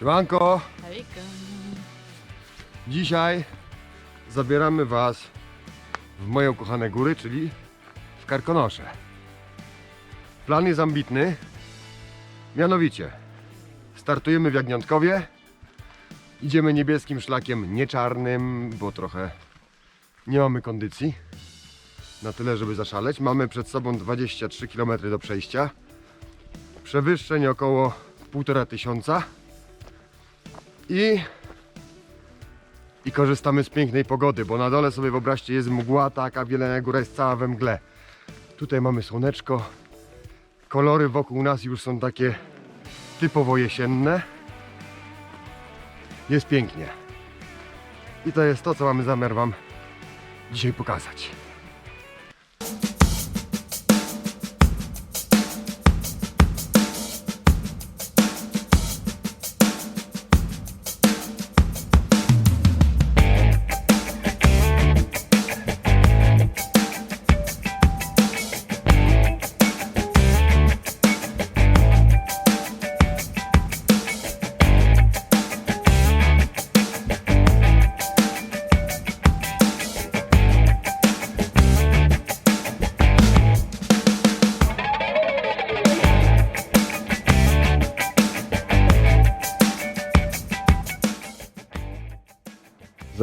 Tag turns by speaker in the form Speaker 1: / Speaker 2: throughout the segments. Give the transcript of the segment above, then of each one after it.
Speaker 1: Siemanko!
Speaker 2: Hejka.
Speaker 1: Dzisiaj zabieramy Was w moje ukochane góry, czyli w Karkonosze. Plan jest ambitny. Mianowicie startujemy w Jagniątkowie. Idziemy niebieskim szlakiem, nie czarnym, bo trochę nie mamy kondycji na tyle, żeby zaszaleć. Mamy przed sobą 23 km do przejścia. Przewyższeń około 1,5 tysiąca. I i korzystamy z pięknej pogody, bo na dole sobie wyobraźcie jest mgła taka, Wielenia Góra jest cała we mgle. Tutaj mamy słoneczko, kolory wokół nas już są takie typowo jesienne. Jest pięknie. I to jest to, co mamy zamiar Wam dzisiaj pokazać.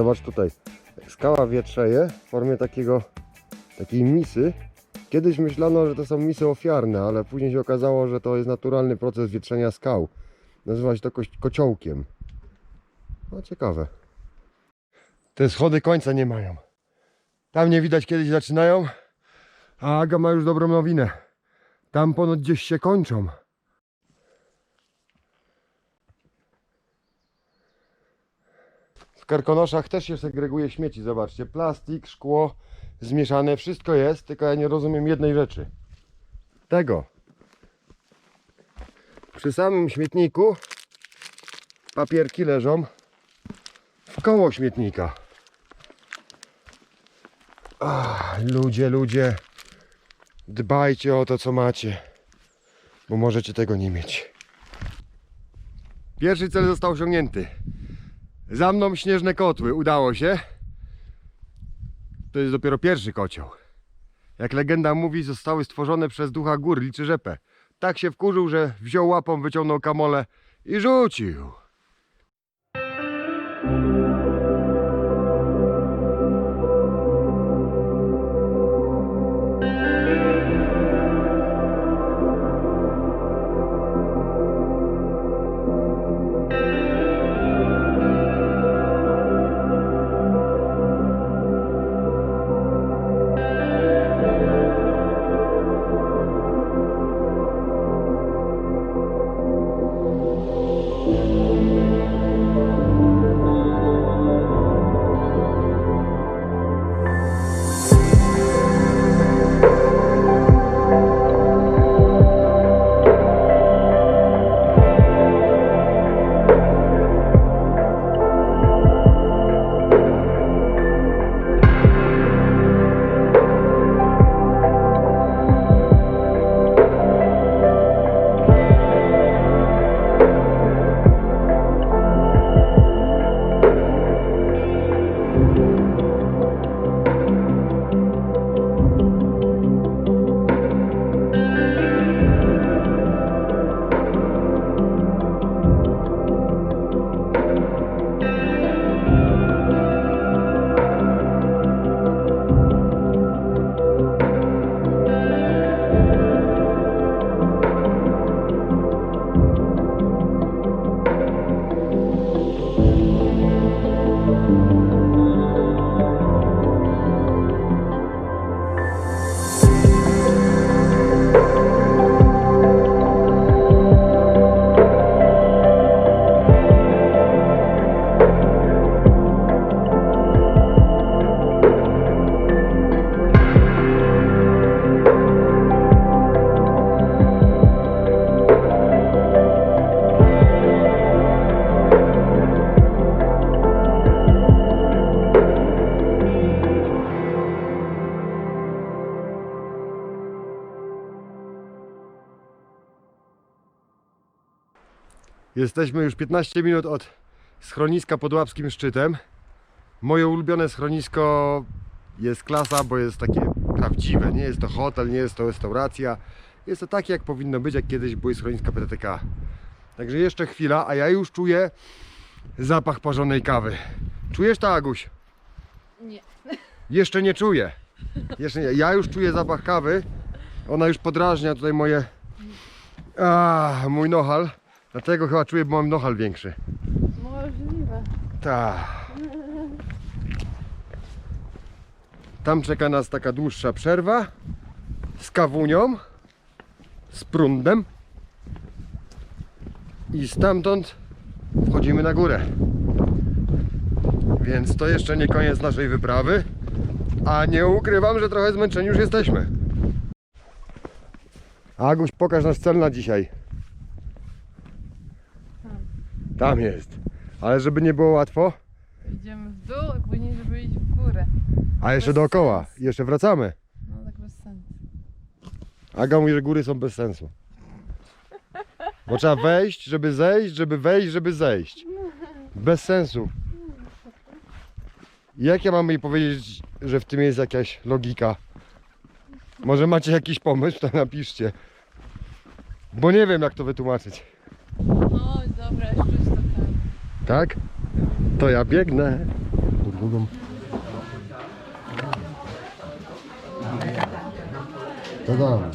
Speaker 1: Zobacz tutaj. Skała wietrzeje w formie takiego, takiej misy. Kiedyś myślano, że to są misy ofiarne, ale później się okazało, że to jest naturalny proces wietrzenia skał. Nazywa się to koś- kociołkiem. No ciekawe. Te schody końca nie mają. Tam nie widać kiedy się zaczynają, a Aga ma już dobrą nowinę. Tam ponoć gdzieś się kończą. Karkonoszach też się segreguje śmieci, zobaczcie. Plastik, szkło, zmieszane, wszystko jest, tylko ja nie rozumiem jednej rzeczy. Tego. Przy samym śmietniku papierki leżą w koło śmietnika. Ach, ludzie, ludzie, dbajcie o to, co macie, bo możecie tego nie mieć. Pierwszy cel został osiągnięty. Za mną śnieżne kotły, udało się. To jest dopiero pierwszy kocioł. Jak legenda mówi, zostały stworzone przez ducha gór, liczy rzepę. Tak się wkurzył, że wziął łapą, wyciągnął kamole i rzucił. Jesteśmy już 15 minut od schroniska pod Łapskim Szczytem. Moje ulubione schronisko jest klasa, bo jest takie prawdziwe. Nie jest to hotel, nie jest to restauracja. Jest to takie, jak powinno być, jak kiedyś były schroniska PTTK. Także jeszcze chwila, a ja już czuję zapach parzonej kawy. Czujesz to, Aguś?
Speaker 2: Nie.
Speaker 1: Jeszcze nie czuję. Jeszcze nie. Ja już czuję zapach kawy. Ona już podrażnia tutaj moje. A, mój nohal. Dlatego chyba czuję, bo mam nohal większy.
Speaker 2: Możliwe.
Speaker 1: Tak. Tam czeka nas taka dłuższa przerwa z kawunią, z prundem i stamtąd wchodzimy na górę. Więc to jeszcze nie koniec naszej wyprawy, a nie ukrywam, że trochę zmęczeni już jesteśmy. Aguś, pokaż nasz cel na dzisiaj.
Speaker 2: Tam.
Speaker 1: Tam jest. Ale żeby nie było łatwo,
Speaker 2: Idziemy w dół, a później żeby iść w górę.
Speaker 1: A jeszcze
Speaker 2: Bez
Speaker 1: dookoła,
Speaker 2: sensu.
Speaker 1: jeszcze wracamy.
Speaker 2: No tak bez sensu.
Speaker 1: Aga mówi, że góry są bez sensu. Bo trzeba wejść, żeby zejść, żeby wejść, żeby zejść. Bez sensu. Jak ja mam jej powiedzieć, że w tym jest jakaś logika? Może macie jakiś pomysł, to napiszcie. Bo nie wiem jak to wytłumaczyć.
Speaker 2: No dobra, jeszcze.
Speaker 1: Tak? To ja biegnę. To dam.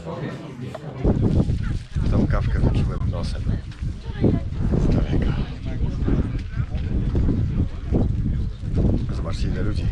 Speaker 1: Tą kawkę wyczułem nosem. Zobaczcie ile ludzi.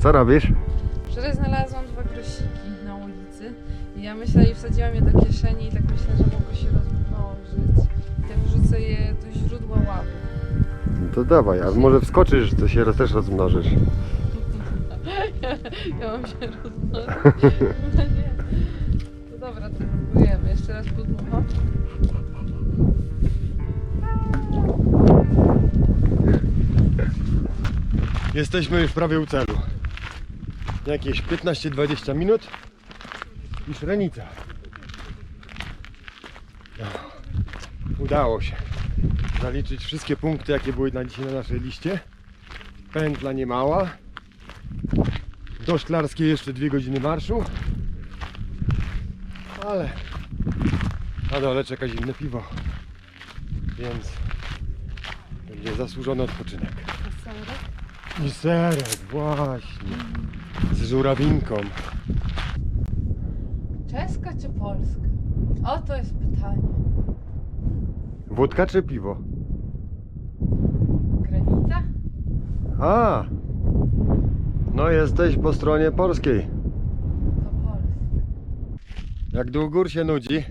Speaker 1: Co robisz?
Speaker 2: Wczoraj znalazłam dwa grosiki na ulicy i ja myślę i wsadziłam je do kieszeni i tak myślę, że mogło się rozmnożyć. I tak wrzucę je do źródła ławy.
Speaker 1: No to dawaj, a może wskoczysz, to się też rozmnożysz.
Speaker 2: Ja mam się rozmnożyć. No nie. To dobra, to próbujemy. Jeszcze raz podmucham.
Speaker 1: Jesteśmy już prawie u celu. Jakieś 15-20 minut i Szrenica. No, Udało się zaliczyć wszystkie punkty, jakie były na dzisiaj na naszej liście. Pętla nie mała. Do Szklarskiej jeszcze dwie godziny marszu. Ale na dole czeka zimne piwo. Więc będzie zasłużony odpoczynek. I serek, właśnie. Z żurawinką.
Speaker 2: Czeska czy polska? O, to jest pytanie.
Speaker 1: Wódka czy piwo?
Speaker 2: Granita?
Speaker 1: A! No jesteś po stronie polskiej.
Speaker 2: To polska.
Speaker 1: Jak do gór się nudzi,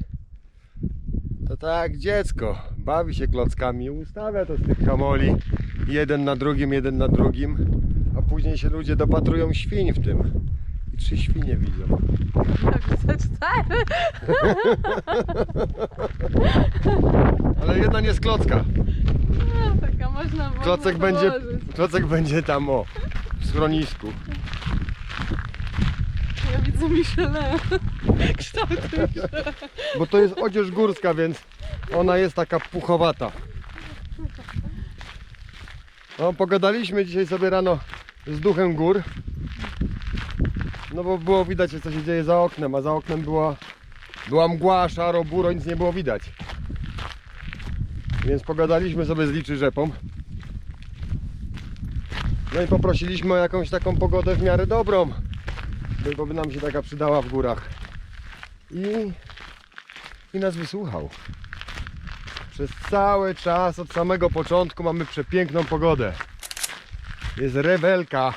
Speaker 1: to tak jak dziecko. Bawi się klockami, ustawia to z tych hamoli jeden na drugim, jeden na drugim, a później się ludzie dopatrują świń w tym. I trzy świnie widzą.
Speaker 2: Widzę cztery.
Speaker 1: Ale jedna nie z klocka.
Speaker 2: No, taka można było
Speaker 1: Klocek będzie, klocek będzie tam o, w schronisku.
Speaker 2: Ja widzę Michelin. Kształtuj się.
Speaker 1: Bo to jest odzież górska, więc ona jest taka puchowata. No, pogadaliśmy dzisiaj sobie rano z duchem gór. No bo było widać, co się dzieje za oknem, a za oknem była, była mgła, szaro, buro, nic nie było widać. Więc pogadaliśmy sobie z liczy rzepą. No i poprosiliśmy o jakąś taką pogodę w miarę dobrą, bo by nam się taka przydała w górach. I i nas wysłuchał. Przez cały czas, od samego początku mamy przepiękną pogodę. Jest rewelka.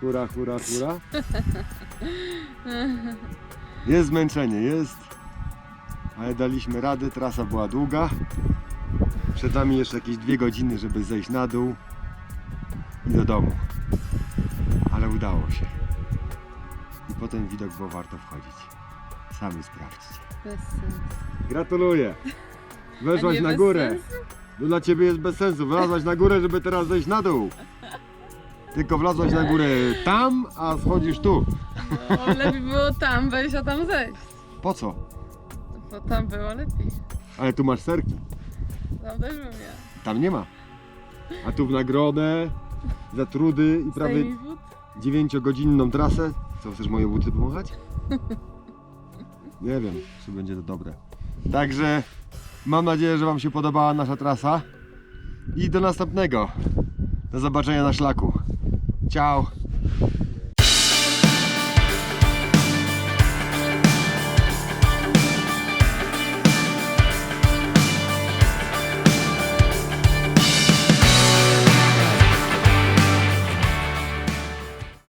Speaker 1: Hura, hura, hura. Jest zmęczenie, jest. Ale daliśmy radę, trasa była długa. Przed nami jeszcze jakieś dwie godziny, żeby zejść na dół i do domu. Ale udało się. I potem widok było warto wchodzić. Sami sprawdźcie.
Speaker 2: Bez sensu.
Speaker 1: Gratuluję. Weszłaś
Speaker 2: A nie
Speaker 1: na
Speaker 2: bez
Speaker 1: górę.
Speaker 2: sensu?
Speaker 1: No dla ciebie jest bez sensu. Wlazłaś na górę, żeby teraz zejść na dół. Tylko wlazłaś na górę tam, a schodzisz tu.
Speaker 2: No, lepiej było tam wejść, a tam zejść.
Speaker 1: Po co?
Speaker 2: Bo tam było lepiej.
Speaker 1: Ale tu masz serki.
Speaker 2: Tam też bym miała.
Speaker 1: Tam nie ma. A tu w nagrodę za trudy i prawie
Speaker 2: Zdejmij wód.
Speaker 1: 9-godzinną trasę. Co, chcesz moje buty pomachać? Nie wiem, czy będzie to dobre. Także mam nadzieję, że Wam się podobała nasza trasa. I do następnego. Do zobaczenia na szlaku. Tchau.